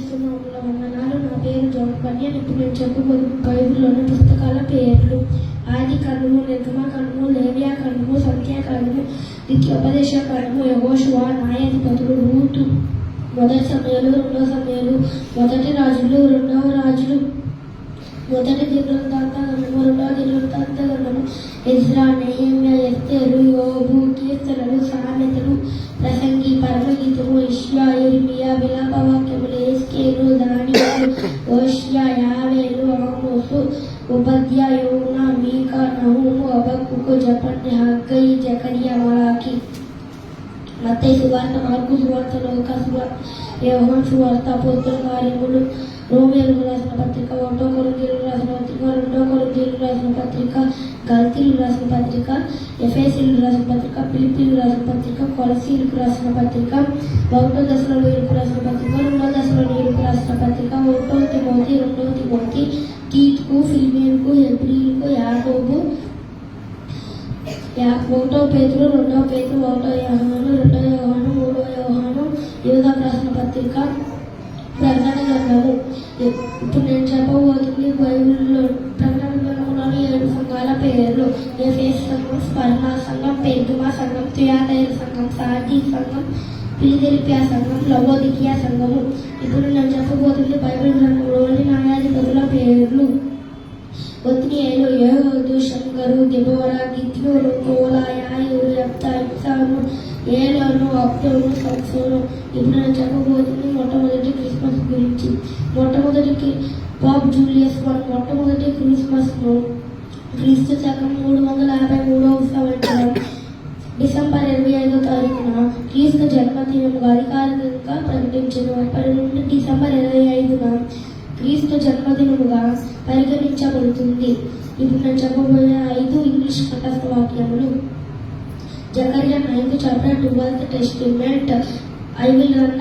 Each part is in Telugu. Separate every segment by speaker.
Speaker 1: క్రీస్తునామంలో వందనాలు. నా పేరు జాన్ అని ఇప్పుడు నేను చెప్పబోయే బైబిల్లోని పుస్తకాల పేర్లు. ఆది కర్ణము నిర్గమ కనుము లేవియా కనుము సంఖ్యా కనుము ద్వితీయోపదేశ కనుము న్యాయాధిపతులు రూతు. మొదటి సమయాలు రెండవ సమయాలు మొదటి రాజులు రెండవ రాజులు. మొదటి దినవృత్తాంత గంధము రెండవ దినవృత్తాంత గంధము ఇజ్రా నెహమ్య ఎస్తేరు యోబు కీర్తనలు సామెతలు ప్రసంగి పరమగీతము ఇష్యా ఇర్మియా విలాప దానియాలు ఓషియా యావేలు ఆమోసు ఉపద్య యోన మీకా నహూము అబక్కుకు జపన్య హగ్గయి జకరియా మలాకి మత్తయి సువార్త మార్కు సువార్త లోక సువార్త యోహాన్ సువార్త అపోస్తుల కార్యములు రోమియోలకు రాసిన పత్రిక ఒకటో కొరింథీయులకు రాసిన పత్రిక రెండో కొరింథీయులకు రాసిన పత్రిక గల్తీలు రాసిన పత్రిక ఎఫ్ఎస్సీలకు రాసిన పత్రిక పిలిపిలు రాసిన పత్రిక కొలసీలకు రాసిన పత్రిక ఒకటో దశలో నీరుకు రాసిన పత్రిక రెండో దశలో నీరుకు రాసిన పత్రిక ఒకటో తిమోతి రెండో తిమోతి కీత్కు ఫిలిమియన్కు హెబ్రిలకు యాకోబు యా ఒకటో పేతులు రెండో పేతులు ఒకటో యోహాను రెండో యోహాను మూడో యోహాను యోధా రాసిన పత్రిక ప్రకటన గ్రంథము. ఇప్పుడు నేను చెప్పబోతుంది బైబిల్లో సంఘాల పేర్లు. ఎఫ్ఎస్ సంఘం స్పర్ణ సంఘం పెర్గుమా సంఘం తుయాతైర సంఘం సాటి సంఘం ఫిలిదెలిపియా సంఘం లవోదికియా సంఘము. ఇప్పుడు నేను చెప్పబోతుంది బైబిల్ గ్రంథంలోని న్యాయాధిపతుల పేర్లు. Othniel Ehud Shamgar Deborah Gideon Tola Jair ఏలను Ibzan Elon Abdon Samson ఇప్పుడు నేను చెప్పబోతుంది మొట్టమొదటి క్రిస్మస్ గురించి. మొట్టమొదటి పాప్ జూలియస్ వన్ మొట్టమొదటి క్రిస్మస్ను క్రీస్తు శకం మూడు వందల యాభై మూడవ సంవత్సరం డిసెంబర్ ఇరవై ఐదో తారీఖున క్రీస్తు జన్మదినం అధికారికంగా ప్రకటించిన. అప్పటి నుండి డిసెంబర్ ఇరవై ఐదున క్రీస్తు జన్మదినముగా పరిగణించబడుతుంది. ఇప్పుడు నేను చెప్పబోయే ఐదు ఇంగ్లీష్ కంఠస్థ వాక్యములు. Zechariah ninth chapter twelfth testament. I will run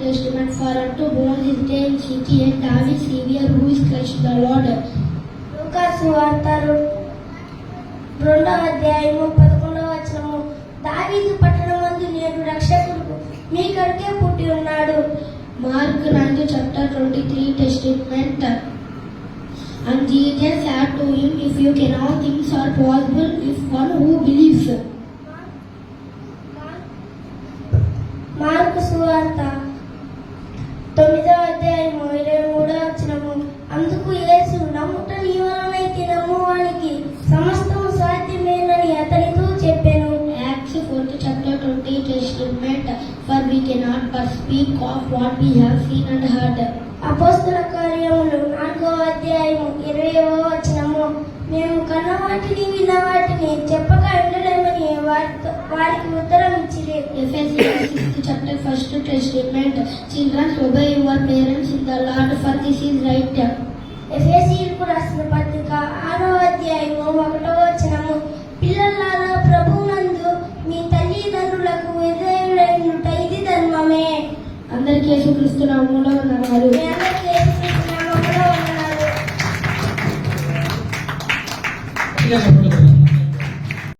Speaker 1: testament for unto born day in city and David Savior who is Christ the Lord.
Speaker 2: లూకాసు వార్త రెండవ అధ్యాయము పదకొండవ వచనము దావీదు పట్టణమందు నేడు రక్షకుడు మీ కడికే పుట్టి ఉన్నాడు
Speaker 1: Mark ninth chapter twenty three testament. And Jesus said to him, If you can all things are possible if one who believes.
Speaker 2: Mark సువార్త
Speaker 1: but speak of what we have seen and heard.
Speaker 2: అపోస్తుల కార్యములు నాలుగవ అధ్యాయము ఇరవైవ వచనము మేము కన్న వాటిని విన్న వాటిని చెప్పక ఉండలేమని వారితో వారికి ఉత్తరం ఇచ్చిరి
Speaker 1: sixth chapter first testament. Children obey your parents in the Lord for this is right. యేసుక్రీస్తు నామములో
Speaker 3: ఉన్నారు